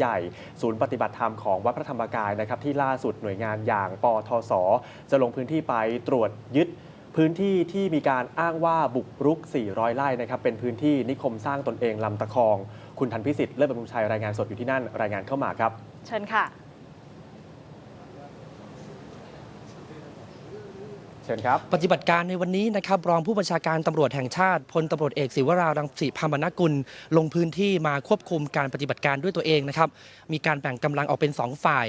ใหญ่ ศูนย์ปฏิบัติธรรมของวัดพระธรรมกายนะครับที่ล่าสุดหน่วยงานอย่างปทศจะลงพื้นที่ไปตรวจยึดพื้นที่ที่มีการอ้างว่าบุกรุก 400 ไร่นะครับเป็นพื้นที่นิคมสร้างตนเองลำตะคอง คุณทันพิสิทธิ์เลิศบำรุงชัยรายงานสดอยู่ที่นั่นรายงานเข้ามาครับ เชิญค่ะ เชิญครับ ปฏิบัติการในวันนี้นะครับรองผู้บัญชาการตำรวจแห่งชาติพลตำรวจเอกศิวรารังสีพามนกุล ลงพื้นที่มาควบคุมการปฏิบัติการด้วยตัวเองนะครับ มีการแบ่งกำลังออกเป็น 2 ฝ่าย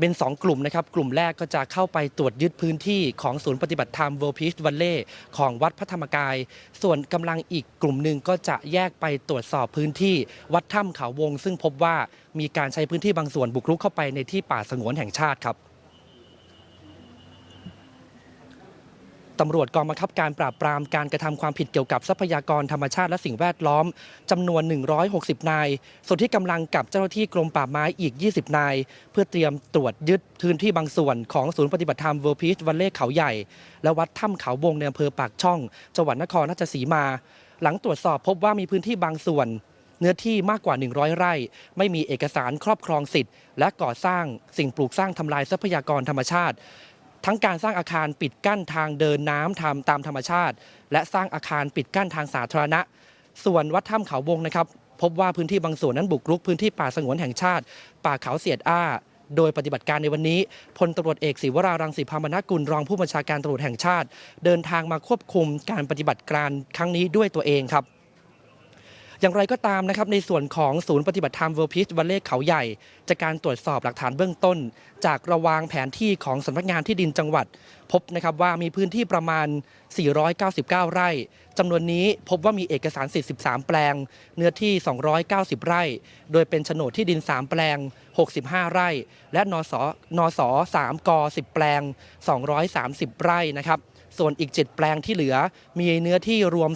เป็น 2 กลุ่มนะครับ กลุ่มแรกก็จะเข้าไปตรวจยึดพื้นที่ของศูนย์ปฏิบัติธรรมเว r ร์พีชวัลเล่ของวัดพระธรรมกาย ส่วนกำลังอีกกลุ่มหนึ่งก็จะแยกไปตรวจสอบพื้นที่ วัดถ้ำเขาวง ซึ่งพบว่ามีการใช้พื้นที่บางส่วนบุกรุกเข้าไปในที่ป่าสงวนแห่งชาติครับ ตำรวจกองบังคับการปราบปรามการกระทำความผิดเกี่ยวกับทรัพยากรธรรมชาติและสิ่งแวดล้อมจำนวน 160 นาย ส่วนที่กำลังกับเจ้าหน้าที่กรมป่าไม้อีก 20 นาย เพื่อเตรียมตรวจยึดพื้นที่บางส่วนของศูนย์ปฏิบัติธรรมเวอร์พีชวันเล่เขาใหญ่ และวัดถ้ำเขาวงในอำเภอปากช่อง จังหวัดนครราชสีมา หลังตรวจสอบพบว่ามีพื้นที่บางส่วน เนื้อที่มากกว่า 100 ไร่ ไม่มีเอกสารครอบครองสิทธิ์ และก่อสร้างสิ่งปลูกสร้างทำลายทรัพยากรธรรมชาติ ทั้งการสร้างอาคารปิดกั้นทางเดินน้ำทำตามธรรมชาติ และสร้างอาคารปิดกั้นทางสาธารณะ ส่วนวัดถ้ำเขาวงนะครับ พบว่าพื้นที่บางส่วนนั้นบุกรุกพื้นที่ป่าสงวนแห่งชาติ ป่าเขาเสียดอ้า โดยปฏิบัติการในวันนี้พลตำรวจเอกศิวรารังสีพามนกุลรองผู้บัญชาการตำรวจแห่งชาติ เดินทางมาควบคุมการปฏิบัติการครั้งนี้ด้วยตัวเองครับ อย่างไรก็ตามนะครับในส่วนของศูนย์ปฏิบัติธรรมเว r ร์พีชวันเล่เขาใหญ่ จากการตรวจสอบหลักฐานเบื้องต้น จากระวางแผนที่ของสำนักงานที่ดินจังหวัด พบนะครับว่ามีพื้นที่ประมาณ 499 ไร่จำนวนนี้พบว่ามีเอกสารสิทธิ์13 แปลง เนื้อที่ 290 ไร่ โดยเป็นโฉนดที่ดิน 3 แปลง 65 ไร่ และนสนส3ก 10 แปลง 230 ไร่นะครับ ส่วนอีก 7 แปลงที่เหลือ มีเนื้อที่รวม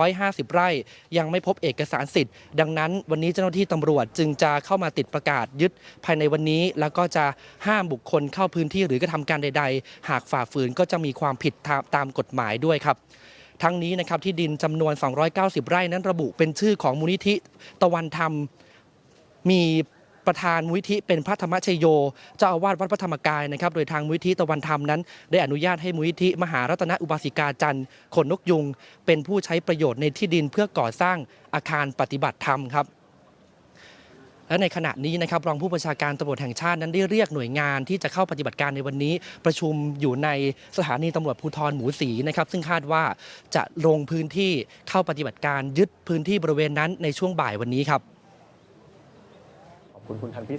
250 ไร่ ยังไม่พบเอกสารสิทธิ์ ดังนั้นวันนี้เจ้าหน้าที่ตำรวจจึงจะเข้ามาติดประกาศยึดภายในวันนี้ แล้วก็จะห้ามบุคคลเข้าพื้นที่หรือกระทำการใด ๆ หากฝ่าฝืนก็จะมีความผิดตามกฎหมายด้วยครับทั้งนี้นะครับที่ดินจำนวน 290 ไร่นั้นระบุเป็นชื่อของมูลนิธิตะวันธรรมมี ประธานมูลนิธิเป็นพระธรรมชโย เจ้าอาวาสวัดพระธรรมกายนะครับ โดยทางมูลนิธิตะวันธรรมนั้น ได้อนุญาตให้มูลนิธิมหารัตนอุบาสิกาจันทร์ขนนกยุง เป็นผู้ใช้ประโยชน์ในที่ดินเพื่อก่อสร้างอาคารปฏิบัติธรรมครับและในขณะนี้นะครับรองผู้บัญชาการตำรวจแห่งชาตินั้นได้เรียกหน่วยงานที่จะเข้าปฏิบัติการในวันนี้ ประชุมอยู่ในสถานีตำรวจภูธรหมูสีนะครับ ซึ่งคาดว่าจะลงพื้นที่เข้าปฏิบัติการยึดพื้นที่บริเวณนั้นในช่วงบ่ายวันนี้ครับ คุณคุณทันพิ